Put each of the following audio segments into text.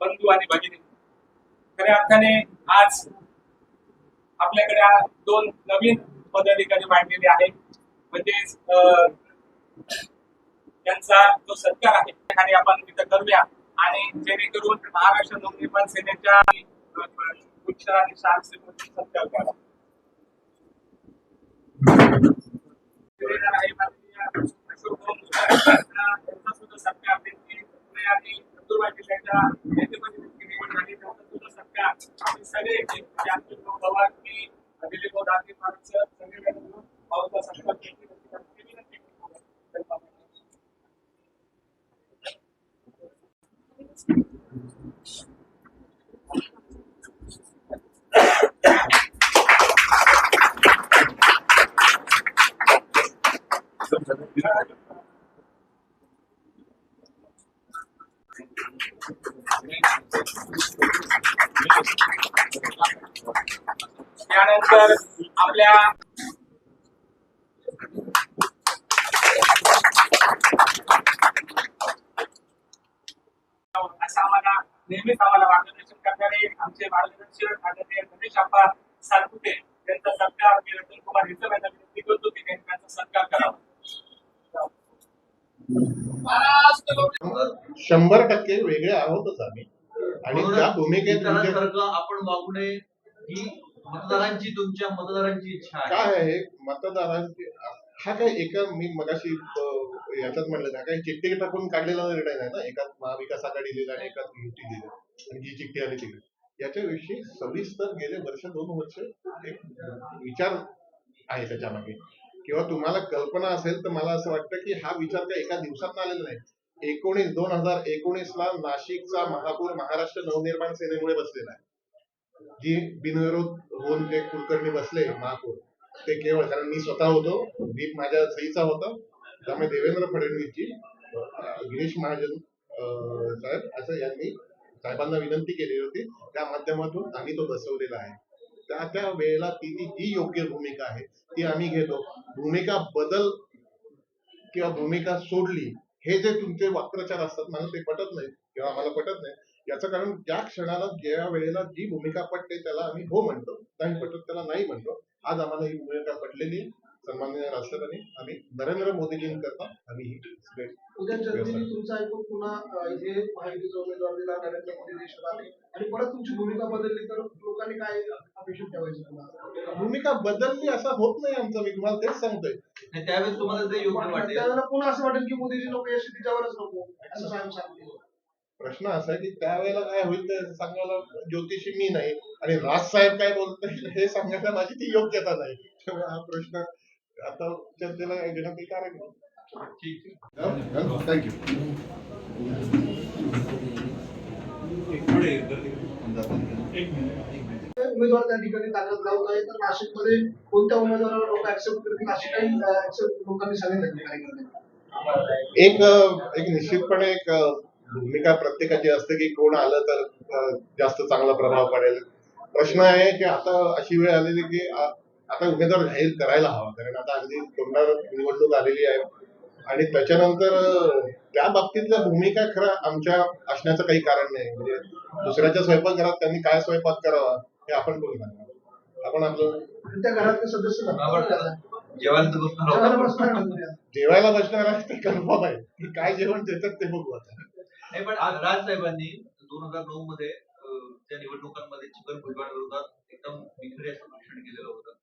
बंधू आणि भगिनी. खऱ्या अर्थाने आज आपल्याकडे दोन नवीन पदाधिकारी मांडलेले आहेत. म्हणजेच त्यांचा जो सत्कार आहे आणि आपण तिथं करूया. आणि जेणेकरून महाराष्ट्र नवनिर्माण सेनेच्या आणि शासकीय सत्कार करा अशोक भाऊ सत्कार त्यांची पुणे आणि नंदुरबार जिल्ह्याच्या नेतेपदी निवड झाली आम्ही सगळे म्हणजे आमचे भाऊ पवारनी दिलीप भाऊ दांडे माणसं सगळे मिळून त्यानंतर आपल्या असं आम्हाला नेहमीच आम्हाला मार्गदर्शन करणारे आमचे मार्गदर्शक आदरणीय गणेश आप्पा सालपुते त्यांचा सत्कार मी रतन कुमार हिचं यांना विनंती करतो. की त्यांनी त्यांचा सत्कार करावा. शंभर टक्के वेगळे आहोतच आम्ही. आणि त्या भूमिकेत इतरांसारखं आपण वागू नये ही मतदारांची तुमच्या मतदारांची इच्छा आहे. काय आहे? मतदारांची हा काय एका मी मगाशी अं, याच्यात म्हणलं हा काही चिठ्ठी टाकून काढलेला निर्णय नाही ना? एका महाविकास आघाडी दिला आणि एका युती दिलं. आणि जी चिठ्ठी आली तिकडे याच्याविषयी सविस्तर गेले वर्ष दोन वर्ष एक विचार आहे त्याच्यामागे किंवा तुम्हाला कल्पना असेल तर मला असं वाटतं की हा विचार काय एका दिवसात आलेला नाही. एकोणीस दोन हजार एकोणीस ला नाशिकचा महापूर महाराष्ट्र नवनिर्माण सेनेमुळे बसलेला आहे. जी बिनविरोध होऊन ते कुलकर्णी बसले महापूर ते केवळ कारण मी स्वतः होतो मी माझ्या सहीचा होता त्यामुळे देवेंद्र फडणवीसजी गिरीश महाजन अं, साहेब असं यांनी साहेबांना विनंती केली होती. त्या माध्यमातून आम्ही तो बसवलेला आहे. त्या त्या वेळेला ती ती जी योग्य भूमिका आहे ती आम्ही घेतो. भूमिका बदल किंवा भूमिका सोडली हे जे तुमचे वाक्प्रचार असतात मला ते पटत नाही किंवा आम्हाला पटत नाही. याचं कारण ज्या क्षणाला ज्या वेळेला जी भूमिका पटते त्याला आम्ही हो म्हणतो. नाही पटत त्याला नाही म्हणतो. आज आम्हाला ही भूमिका पटलेली आहे सन्माननीय राष्ट्रपती आम्ही नरेंद्र मोदीजींकरता आम्ही ही state उद्या जनतेने तुमचं ऐकून पुन्हा इथे माहितीचा उमेदवार दिला नरेंद्र मोदी देशात आले आणि परत तुमची भूमिका बदलली तर लोकांनी काय अपेक्षित ठेवायचं? भूमिका बदलली असं होत नाही आमचं मी तुम्हाला तेच सांगतोय. आणि त्यावेळेस तुम्हाला ते योग्य वाटेल. त्यावेळेला पुन्हा असं वाटेल की मोदीजी नको या तिच्यावरच नको असं सांगतील प्रश्न असा आहे की त्यावेळेला काय होईल ते सांगायला ज्योतिषी मी नाही आणि राज साहेब काय बोलतील हे सांगायला माझी ती योग्यता नाही. त्यामुळे हा प्रश्न आता चर्चेला घेणं काही कारण नाही. ठीक आहे. थँक्यू उमेदवार त्या ठिकाणी दाखल लावत आहे. तर नाशिकमध्ये कोणत्या उमेदवाराला लोक ऍक्सेप्ट करतील? अशी काही ऍक्सेप्ट लोकांनी सांगितलं एक एक निश्चितपणे एक भूमिका प्रत्येकाची असते की कोण आलं तर जास्त चांगला प्रभाव पडेल. प्रश्न आहे की आता अशी वेळ आलेली की आता उमेदवार जाहीर करायला हवा कारण आता अगदी तोंडावर निवडणूक आलेली आहे. आणि त्याच्यानंतर त्या बाबतीतल्या भूमिका खरं आमच्या असण्याचं काही कारण नाही. म्हणजे दुसऱ्याच्या स्वयंपाकघरात त्यांनी काय स्वयंपाक करावा हे आपण कोणी आपण आपलं त्या घरातले सदस्य जेवायला बसणार. जेवायला आहे ते कन्फर्म आहे. की काय जेवण देतात ते बघू आता. नाही पण आज राज साहेबांनी दोन हजार नऊ मध्ये त्या निवडणुकांमध्ये छगन भुजबळ विरोधात एकदम विखरे असं भाषण केलेलं होतं.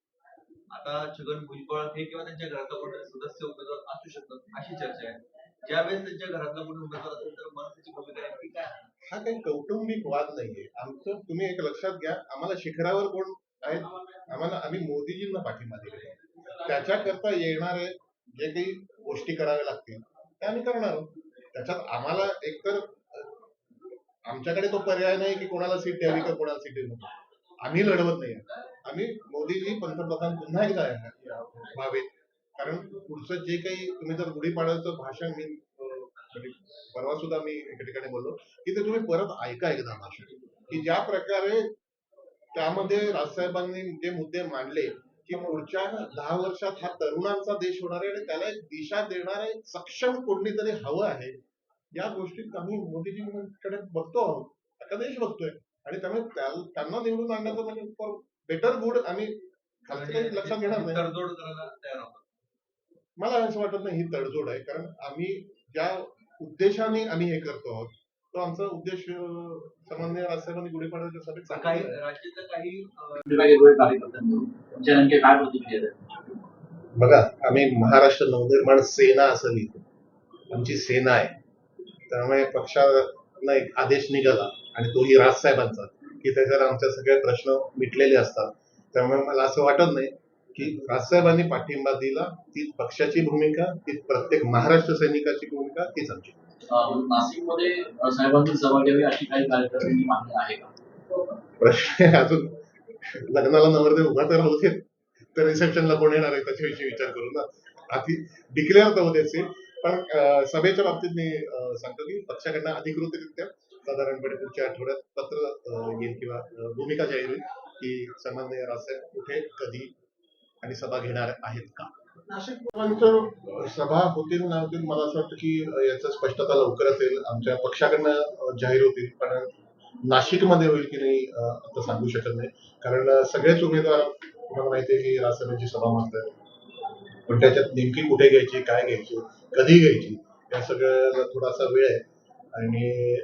आता छगन भुजबळ हे किंवा त्यांच्या घरातला कोणी सदस्य उमेदवार असू शकतात अशी चर्चा आहे. ज्यावेळेस त्यांच्या घरातला कोणी उमेदवार असेल तर मनसेची भूमिका नेमकी काय आहे? हा काही कौटुंबिक वाद नाहीये. आमचं तुम्ही एक लक्षात घ्या आम्हाला शिखरावर कोण आहेत? आम्हाला आम्ही मोदीजींना पाठिंबा दिलेला आहे. त्याच्याकरता येणारे जे काही गोष्टी कराव्या लागतील त्या आम्ही करणार. त्याच्यात आम्हाला एकतर आमच्याकडे तो पर्याय नाही की कोणाला सीट द्यावी का कोणाला सीट देऊ आम्ही लढवत नाही. आम्ही मोदीजी पंतप्रधान पुन्हा एकदा व्हावेत कारण पुढचं जे काही तुम्ही जर गुढीपाडव्याचं भाषण मी म्हणजे परवा सुद्धा मी एका ठिकाणी बोललो की ते तुम्ही परत ऐका एकदा भाषण. की ज्या प्रकारे त्यामध्ये राजसाहेबांनी जे मुद्दे मांडले की पुढच्या दहा वर्षात हा तरुणांचा देश होणार आहे आणि त्याला एक दिशा देणारे सक्षम कोणीतरी हवं आहे या गोष्टीत आम्ही मोदीजींकडे बघतो आहोत. आता देश बघतोय. आणि त्यामुळे त्या- त्यांना निवडून आणण्याचं म्हणजे बेटर गुड आणि काही लक्षात घेणार नाही. तडजोड करायला तयार आहोत. मला असं वाटत नाही ही तडजोड आहे कारण आम्ही ज्या उद्देशाने आम्ही हे करतो आहोत तो आमचा उद्देश सामान्य राजसाहेबांनी गुढीपाडव्याच्या सभेत काही सांगितलं राज्यातल्या काही अं, वेगवेगळे कार्यकर्त्यांकडून तुमच्या नेमके काय प्रतिक्रिया आहेत? बघा आम्ही महाराष्ट्र नवनिर्माण सेना असं लिहितो. आमची सेना आहे. त्यामुळे पक्षानं एक आदेश निघाला आणि तोही राजसाहेबांचा. की त्याच्यावर आमचे सगळे प्रश्न मिटलेले असतात. त्यामुळे मला असं वाटत नाही की राजसाहेबांनी पाठिंबा दिला ती पक्षाची भूमिका ती प्रत्येक महाराष्ट्र सैनिकाची भूमिका तीच आमची. नाशिकमध्ये सभा घ्यावी अशी काही कार्यकर्त्यांची मागणी आहे का? प्रश्न अजून. लग्नाला नवरदेव उभा तर होते तर रिसेप्शनला कोण येणार आहे त्याच्याविषयी विचार करू ना. आधी डिक्लेअर तर होते पण सभेच्या बाबतीत मी सांगतो की पक्षाकडनं अधिकृतरित्या साधारणपणे पुढच्या आठवड्यात पत्र येईल किंवा भूमिका जाहीर होईल की सामान्य राजसाहेब कुठे कधी आणि सभा घेणार आहेत का? नाशिक सभा होतील ना होतील मला असं वाटतं की याचं स्पष्टता लवकरच असेल आमच्या पक्षाकडनं जाहीर होतील पण नाशिकमध्ये होईल की नाही आता सांगू शकत नाही. कारण सगळेच उमेदवार तुम्हाला माहिती आहे की राजसभेची सभा मागतात. पण त्याच्यात नेमकी कुठे घ्यायची काय घ्यायची कधी घ्यायची या सगळ्याला थोडासा वेळ आहे. आणि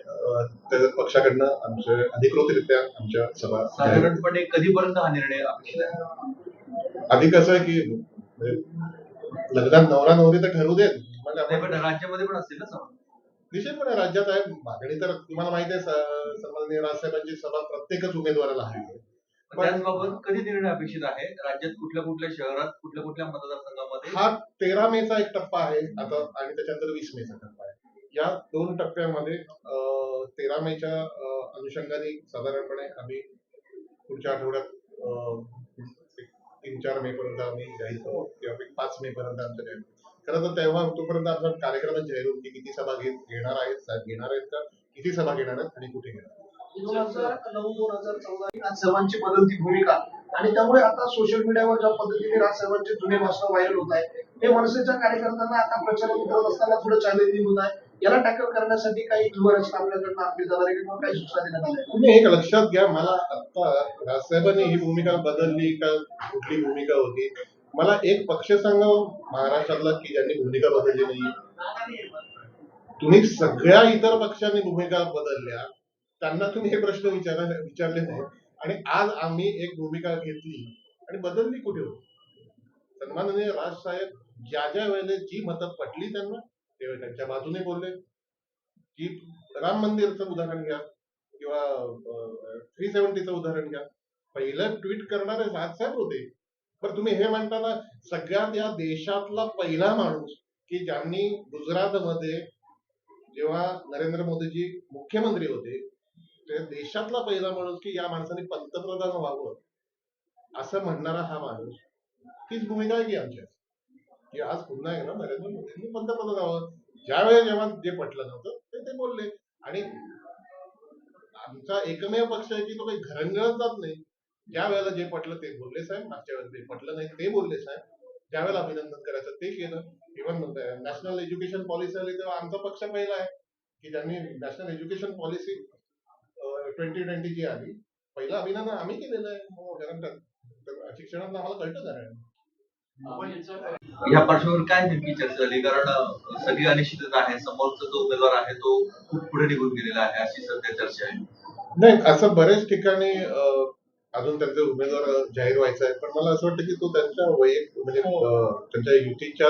त्याच्यात पक्षाकडनं आमच्या अधिकृतरित्या आमच्या सभा साधारणपणे कधीपर्यंत हा निर्णय अपेक्षित आहे आधी कसं आहे की म्हणजे लग्नात नवरा नवरी तर ठरवू देत पण राज्यामध्ये पण असतील ना सभा? निश्चितपणे राज्यात आहे. मागणी तर तुम्हाला माहिती आहे स- सन्माननीय राजसाहेबांची सभा प्रत्येकच उमेदवाराला हवी आहे. त्याचबाबत कधी निर्णय अपेक्षित आहे? राज्यात कुठल्या कुठल्या शहरात कुठल्या कुठल्या मतदारसंघामध्ये? हा तेरा मेचा एक टप्पा आहे. आता आणि त्याच्यानंतर वीस मेचा टप्पा आहे. या दोन टप्प्यामध्ये तेरा मेच्या अनुषंगाने साधारणपणे आम्ही पुढच्या आठवड्यात तीन चार मे पर्यंत आम्ही जाहीर किंवा पाच मे पर्यंत आमचं जाहीर खरं तर तेव्हा तोपर्यंत आमचा कार्यक्रमच जाहीर होईल की किती सभा घेत घेणार आहेत घेणार आहेत का? किती सभा घेणार आहेत आणि कुठे घेणार दोन हजार नऊ दोन हजार चौदा सर्वांची बदलती भूमिका. आणि त्यामुळे आता सोशल मीडियावर ज्या पद्धतीने राजसाहेबांचे जुने भाषण व्हायरल होत आहे हे मनसेच्या कार्यकर्त्यांना आता प्रचार करत असताना थोडं चॅलेंजिंग होत आहे. याला टॅकल करण्यासाठी काही व्यूवरच आपल्याकडनं आपली जाणार किंवा काही सूचना देण्यात आल्या तुम्ही एक लक्षात घ्या मला आता राजसाहेबांनी ही भूमिका बदलली का कुठली भूमिका होती? मला एक पक्ष सांगा महाराष्ट्रातला की ज्यांनी भूमिका बदलली नाही. तुम्ही सगळ्या इतर पक्षांनी भूमिका बदलल्या त्यांना तुम्ही हे प्रश्न विचारा विचारले नाही आणि आज आम्ही एक भूमिका घेतली आणि बदलली कुठे? होती सन्माननीय राजसाहेब ज्या ज्या वेळेला जी मतं पटली त्यांना तेव्हा त्यांच्या बाजूने बोलले की राम मंदिरचं उदाहरण घ्या किंवा थ्री सेव्हन्टीचं उदाहरण घ्या. पहिलं ट्विट करणारे साहेब होते. पण तुम्ही हे म्हणताना सगळ्यात या देशातला पहिला माणूस की ज्यांनी गुजरातमध्ये जेव्हा नरेंद्र मोदीजी मुख्यमंत्री होते ते देशातला पहिला माणूस की या माणसाने पंतप्रधान व्हावं. असं म्हणणारा हा माणूस तीच भूमिका आहे की आमच्या की आज पुन्हा एकदा नरेंद्र मोदींनी पंतप्रधान व्हावं ज्यावेळेस जेव्हा जे पटलं नव्हतं ते ते बोलले. आणि आमचा एकमेव पक्ष आहे की तो काही घरंगळत जात नाही. ज्या वेळेला जे पटलं ते बोलले साहेब. मागच्या वेळेला जे पटलं नाही ते बोलले साहेब. ज्या वेळेला अभिनंदन करायचं ते केलं. इव्हन नॅशनल एज्युकेशन पॉलिसी आली तेव्हा आमचा पक्ष पहिला आहे. की त्यांनी national education policy twenty twenty जी आली. पहिलं अभिनंदन आम्ही केलेलं आहे. कारण शिक्षणात आम्हाला कळतं कारण या पार्श्वभूमीवर काय नेमकी चर्चा झाली? कारण सगळी अनिश्चितता आहे. समोरचा जो उमेदवार आहे तो खूप पुढे निघून गेलेला आहे अशी सध्या चर्चा आहे. नाही असं बऱ्याच ठिकाणी अजून त्यांचे उमेदवार जाहीर व्हायचा आहे. पण मला असं वाटतं की तो त्यांच्या वैयक्तिक म्हणजे त्यांच्या युतीच्या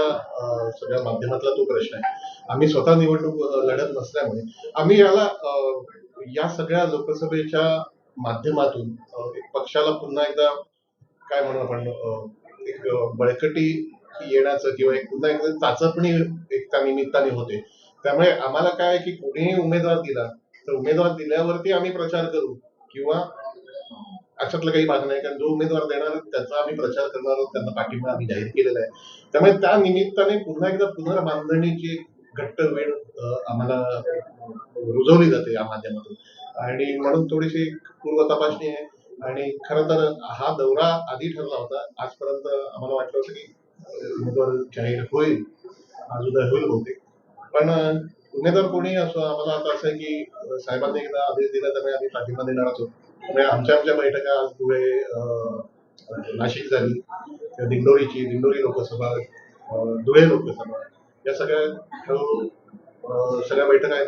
सगळ्या माध्यमातला तो प्रश्न आहे. आम्ही स्वतः निवडणूक लढत नसल्यामुळे. आम्ही याला या सगळ्या लोकसभेच्या माध्यमातून एक पक्षाला पुन्हा एकदा काय म्हणू आपण एक बळकटी येण्याचं किंवा एक पुन्हा एकदा चाचपणी एक त्या निमित्ताने होते. त्यामुळे आम्हाला काय आहे की कोणीही उमेदवार दिला तर उमेदवार दिल्यावरती आम्ही प्रचार करू किंवा अशातलं काही भाग नाही. कारण जो उमेदवार देणार त्याचा आम्ही प्रचार करणार आहोत त्यांना पाठिंबा आम्ही जाहीर केलेला आहे. त्यामुळे त्या निमित्ताने पुन्हा एकदा पुनर्बांधणीची एक घट्ट वेळ आम्हाला रुजवली जाते या माध्यमातून. आणि म्हणून थोडीशी पूर्व तपासणी आहे. आणि खर तर हा दौरा आधी ठरला होता. आजपर्यंत आम्हाला वाटलं होतं की उमेदवार जाहीर होईल आज उद्या होईल बहुतेक. पण उमेदवार कोणी असो आम्हाला आता असं आहे की साहेबांनी एकदा आदेश दिला त्यामुळे आम्ही पाठिंबा देणार असो त्यामुळे आमच्या आमच्या बैठका आज धुळे अं, नाशिक झाली दिंडोरीची दिंडोरी लोकसभा धुळे लोकसभा या सगळ्या सगळ्या बैठका आहेत